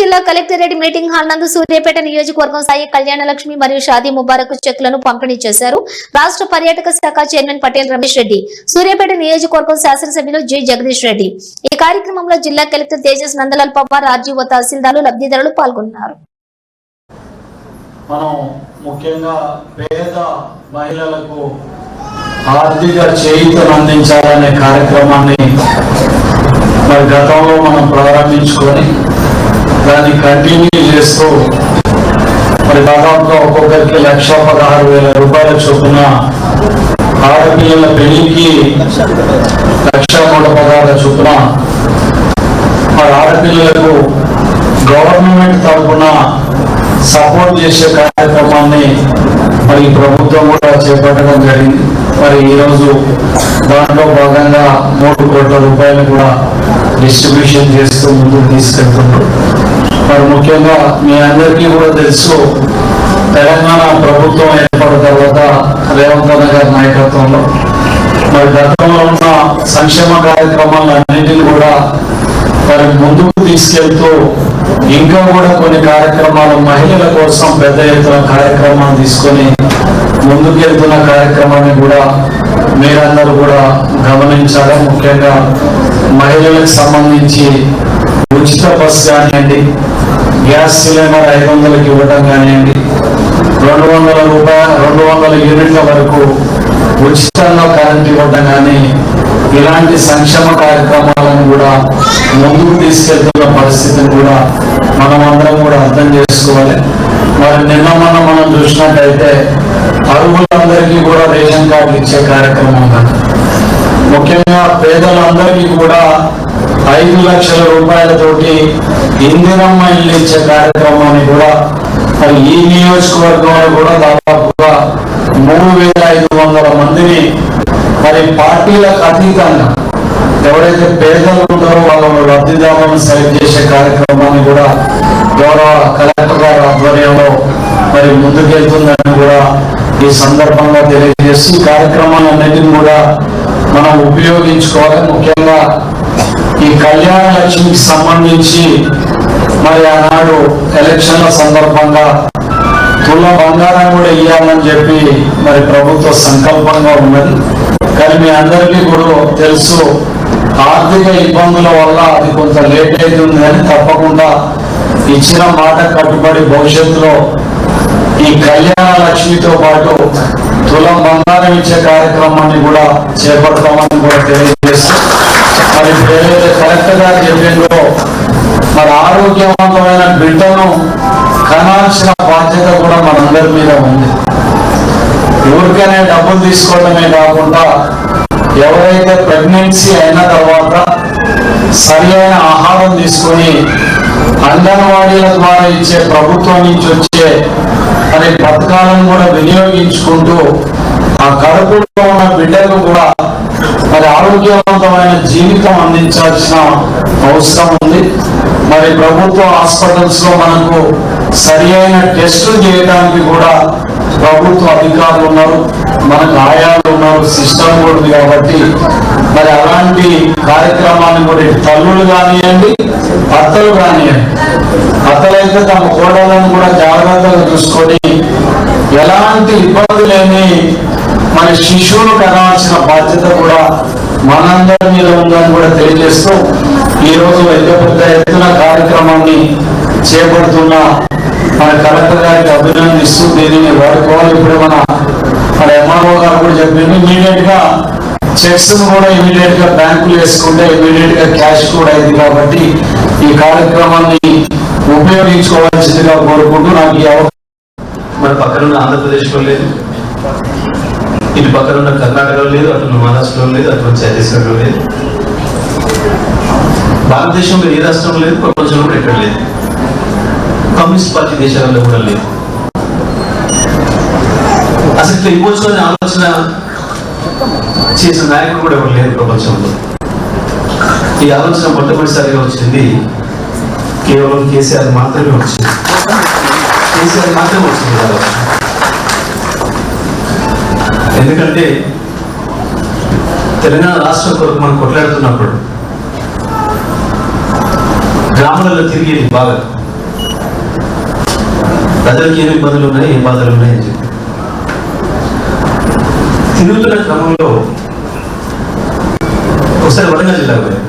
జిల్లా collectorate meeting hall నందు సూర్యాపేట నియోజకవర్గం సాయి కళ్యాణ లక్ష్మి మరియు షాదీ ముబారక్ చెక్లను పంపిణీ చేశారు. రాష్ట్ర పర్యాటక శాఖ చైర్మన్ పటేల్ రమేష్ రెడ్డి సూర్యాపేట నియోజకవర్గం శాసనసభ్యులు జి జగదీష్ రెడ్డి. ఈ కార్యక్రమంలో జిల్లా కలెక్టర్ తేజస్ నందలాల్ పవార్ ఆర్జీఓ తహసీల్దార్లు లబ్ధిదారులు పాల్గొన్నారు. మనం ముఖ్యంగా పేద మహిళలకు ఆర్థిక చేయితను అందించాలనే కార్యక్రమాన్ని మరి గతంలో మనం ప్రారంభించుకొని దాన్ని కంటిన్యూ చేస్తూ మరి దాదాపుగా ఒక్కొక్కరికి లక్ష పదహారు వేల రూపాయల చొప్పున ఆడపిల్లల పెళ్ళికి లక్ష నూట పదహారుల చొప్పున మరి ఆడపిల్లలకు గవర్నమెంట్ తరఫున సపోర్ట్ చేసే కార్యక్రమాన్ని మరి ప్రభుత్వం కూడా చేపట్టడం జరిగింది. మరి ఈరోజు దాంట్లో భాగంగా మూడు కోట్ల రూపాయలు కూడా డిస్ట్రిబ్యూషన్ చేస్తూ ముందుకు తీసుకెళ్తున్నారు. మరి ముఖ్యంగా మీ అందరికీ కూడా తెలుసు తెలంగాణ ప్రభుత్వం ఏర్పడిన తర్వాత రేవంత్ అన్న గారి నాయకత్వంలో. మరి గతంలో ఉన్న సంక్షేమ కార్యక్రమాలన్నింటినీ కూడా మరి ముందుకు తీసుకెళ్తూ ఇంకా కూడా కొన్ని కార్యక్రమాలు మహిళల కోసం పెద్ద ఎత్తున కార్యక్రమాలు తీసుకొని ముందుకు వెళ్తున్న కార్యక్రమాన్ని కూడా మీరందరూ కూడా గమనించాలి. ముఖ్యంగా మహిళలకు సంబంధించి ఉచిత బస్ కానివ్వండి గ్యాస్ సిలిండర్ ఐదు వందలకి ఇవ్వడం కానివ్వండి రెండు వందల రూపాయల రెండు వందల యూనిట్ల వరకు ఉచితంగా కరెంట్ ఇవ్వడం కానీ ఇలాంటి సంక్షేమ కార్యక్రమాలను కూడా ముందుకు తీసుకెళ్తున్న పరిస్థితిని కూడా మనం అందరం కూడా అర్థం చేసుకోవాలి. మరి నిన్న మొన్న మనం చూసినట్టయితే అర్హులందరికీ కూడా రేషన్ కార్డులు ఇచ్చే కార్యక్రమం ఉంది. ముఖ్యంగా పేదలందరికీ కూడా ఐదు లక్షల రూపాయలతోటి ఇందిరమ్మ ఇల్లు ఇచ్చే కార్యక్రమాన్ని కూడా మరి ఈ నియోజకవర్గంలో కూడా దాదాపుగా మూడు వేల ఐదు వందల మందిని మరి పార్టీలకు అతీతంగా ఎవరైతే పేదలు ఉంటారో వాళ్ళ లబ్ధిదారులను సెలెక్ట్ చేసే కార్యక్రమాన్ని కూడా గౌరవ కలెక్టర్ గారి ఆధ్వర్యంలో మరి ముందుకెళ్తుందని కూడా ఈ సందర్భంగా తెలియజేసి కార్యక్రమాలన్నింటినీ కూడా మనం ఉపయోగించుకోవాలి. ముఖ్యంగా ఈ కళ్యాణ లక్ష్మికి సంబంధించి మరి ఆనాడు ఎలక్షన్ల సందర్భంగా తుల బంగారం కూడా ఇవ్వాలని చెప్పి మరి ప్రభుత్వ సంకల్పంగా ఉన్నది. కానీ మీ అందరికీ కూడా తెలుసు ఆర్థిక ఇబ్బందుల వల్ల అది కొంత లేట్ అవుతుంది కానీ తప్పకుండా ఇచ్చిన మాట కట్టుబడి భవిష్యత్తులో ఈ కళ్యాణ లక్ష్మితో పాటు తులం బంగారం ఇచ్చే కార్యక్రమాన్ని కూడా చేపడతామని కూడా తెలియజేస్తూ మరి ఏదైతే కలెక్టర్ గారు చెప్పిందో మరి ఆరోగ్యవంతమైన బిడ్డను కనాల్సిన బాధ్యత కూడా మనందరి మీద ఉంది. ఎవరికైనా డబ్బులు తీసుకోవడమే కాకుండా ఎవరైతే ప్రెగ్నెన్సీ అయిన తర్వాత సరి అయిన ఆహారం తీసుకొని అంగన్వాడీల ద్వారా ఇచ్చే ప్రభుత్వం నుంచి వచ్చే అనే పథకాలను కూడా వినియోగించుకుంటూ ఆ కడుపులో ఉన్న బిడ్డలు కూడా మరి ఆరోగ్యవంతమైన జీవితం అందించాల్సిన అవసరం ఉంది. మరి ప్రభుత్వ హాస్పిటల్స్లో మనకు సరి అయిన టెస్టులు చేయడానికి కూడా ప్రభుత్వ అధికారులు ఉన్నారు. మనకు ఆయాలు ఉన్నారు సిస్టమ్ కూడా ఉంది కాబట్టి. మరి అలాంటి కార్యక్రమాన్ని కూడా తల్లులు కానివ్వండి అత్తలు కానివ్వండి అత్తలైతే తమ కోడలను కూడా జాగ్రత్తగా చూసుకొని ఎలాంటి ఇబ్బంది లేని మన శిశువును కనాల్సిన బాధ్యత కూడా మనందరి మీద ఉందని కూడా తెలియజేస్తూ ఈరోజు రోజు పెద్ద పెద్ద ఎత్తున కార్యక్రమాన్ని చేపడుతున్న మన కలెక్టర్ గారికి అభినందిస్తూ దీనిని వాడుకోవాలి. ఇప్పుడు మన మన ఎంఆర్ఓ గారు కూడా చెప్పింది. ఇమీడియట్గా చెక్స్ కూడా ఇమీడియట్గా బ్యాంకులు వేసుకుంటే ఇమీడియట్గా క్యాష్ కూడా అయింది కాబట్టి ఈ కార్యక్రమాన్ని ఉపయోగించుకోవాల్సిందిగా కోరుకుంటూ నాకు ఈ అవకాశం మన పక్కన ఆంధ్రప్రదేశ్లో లేదు ఇటు పక్కన ఉన్న కర్ణాటకలో లేదు అటు మహారాష్ట్రలో లేదు అటు ఛత్తీస్గఢ్లో లేదు. భారతదేశంలో ఏ రాష్ట్రం లేదు ప్రపంచంలో కూడా ఎక్కడ లేదు. కమ్యూనిస్ట్ పార్టీ దేశాలలో కూడా లేదు. అసలు ఇట్లా ఇవ్వచ్చు అనే ఆలోచన చేసిన నాయకుడు కూడా ఎవరు లేరు ప్రపంచంలో. ఈ ఆలోచన మొట్టమొదటిసారిగా వచ్చింది కేవలం కేసీఆర్ మాత్రమే వచ్చింది. కేసీఆర్ మాత్రమే వచ్చింది ఆలోచన. ఎందుకంటే తెలంగాణ రాష్ట్రం కొరకు మనం కొట్లాడుతున్నప్పుడు గ్రామాలలో తిరిగేది బాగా. ప్రజలకు ఏమి ఇబ్బందులు ఉన్నాయి ఏం బాధలు ఉన్నాయి అని చెప్పి. తిరుగుతున్న క్రమంలో ఒకసారి వరంగల్ జిల్లాకు పోయాను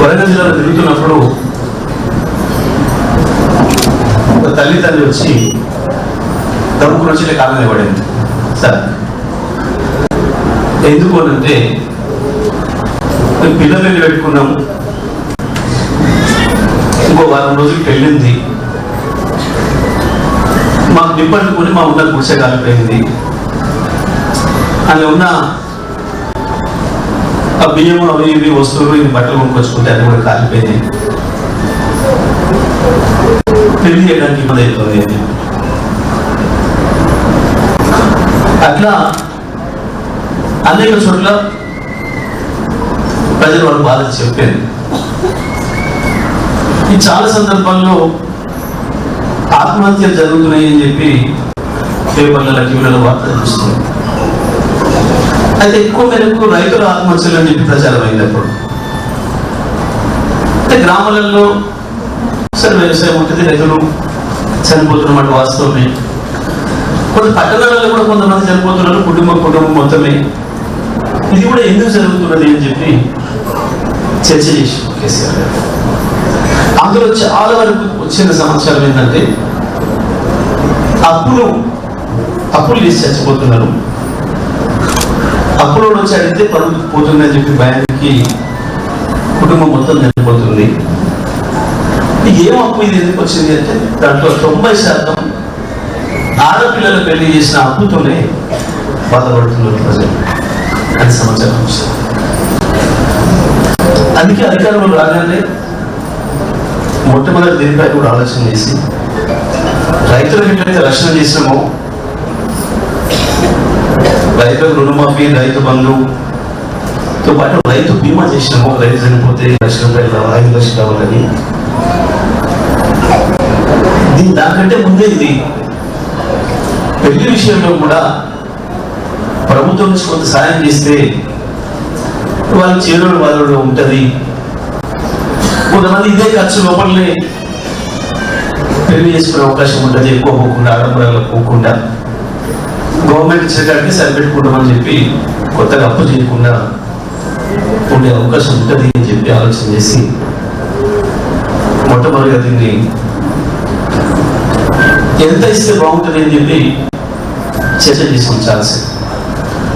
వరంగల్ జిల్లాలో తిరుగుతున్నప్పుడు ఒక తల్లి తండ్రి వచ్చి దమ్ముకుని వచ్చి కాలం ఇవ్వడండి సార్ ఎందుకు అని అంటే మేము పిల్లలు వెళ్ళి పెట్టుకున్నాము. ఇంకో వారం రోజులు పెళ్ళింది. మాకు నిప్పట్టుకుని మా ఉన్న గుడిసె కాలిపోయింది అని ఉన్న ఆ బియ్యం అవి ఇవి వస్తువులు ఇవి బట్టలు కొనుక్కొచ్చుకుంటే అది కూడా కాలిపోయింది. పెళ్ళి చేయడానికి ఇబ్బంది అవుతుంది అని. అట్లా అనేక చోట్ల ప్రజలు వాళ్ళు బాధ చెప్పారు. ఈ చాలా సందర్భాల్లో ఆత్మహత్యలు జరుగుతున్నాయి అని చెప్పి పేపర్లలో టీవీలలో వార్తలు చూస్తున్నాం. అయితే ఎక్కువ మేరకు రైతుల ఆత్మహత్యలు అని చెప్పి ప్రచారం అయినప్పుడు అయితే అంటే గ్రామాలలో సరే వ్యవసాయం ఉంటుంది రైతులు చనిపోతున్నమాట వాస్తవమే. కొన్ని పట్టణాలలో కూడా కొంతమంది చనిపోతున్నారు కుటుంబ కుటుంబం మొత్తమే. ఇది కూడా ఎందుకు జరుగుతున్నది అని చెప్పి చర్చ చేసి కేసీఆర్ అందులో చాలా వరకు వచ్చిన సమాచారం ఏంటంటే అప్పులు అప్పులు చేసి చచ్చిపోతున్నారు. అప్పులో వచ్చి అడిగితే పరుగు పోతుందని చెప్పి భయానికి కుటుంబం మొత్తం చనిపోతుంది. ఏం అప్పు ఇది ఎందుకు వచ్చింది అంటే దాంట్లో తొంభై శాతం ఆడపిల్లలు పెళ్ళి చేసిన అప్పుతోనే బాధపడుతున్నారు ప్రజలు. అది సమాచారం అందుకే అధికారంలో రాగానే మొట్టమొదటి దీనిపై కూడా ఆలోచన చేసి రైతులకు ఎట్లయితే రక్షణ చేసినామో రైతులకు రుణమాఫీ రైతు బంధు తో పాటు రైతు బీమా చేసినాము రైతు చనిపోతే లక్ష రూపాయలు రావాలి ఐదు లక్షలు కావాలని. దీని దానికంటే ముందే ఇది పెళ్ళి విషయంలో కూడా ప్రభుత్వం నుంచి కొంత సాయం చేస్తే వాళ్ళు చేరుడు వాళ్ళు ఉంటుంది. కొంతమంది ఇదే ఖర్చు లోపలనే పెళ్ళి చేసుకునే అవకాశం ఉంటుంది ఎక్కువ పోకుండా ఆడంబరాలు పోకుండా. గవర్నమెంట్ ఇచ్చేకాడికి సరిపెట్టుకుంటామని చెప్పి కొత్తగా అప్పు చేయకుండా ఉండే అవకాశం ఉంటుంది అని చెప్పి ఆలోచన చేసి మొట్టమొదటిగా దీన్ని ఎంత ఇస్తే బాగుంటుంది అని చెప్పి చర్చ చేసి ఉంచాల్సింది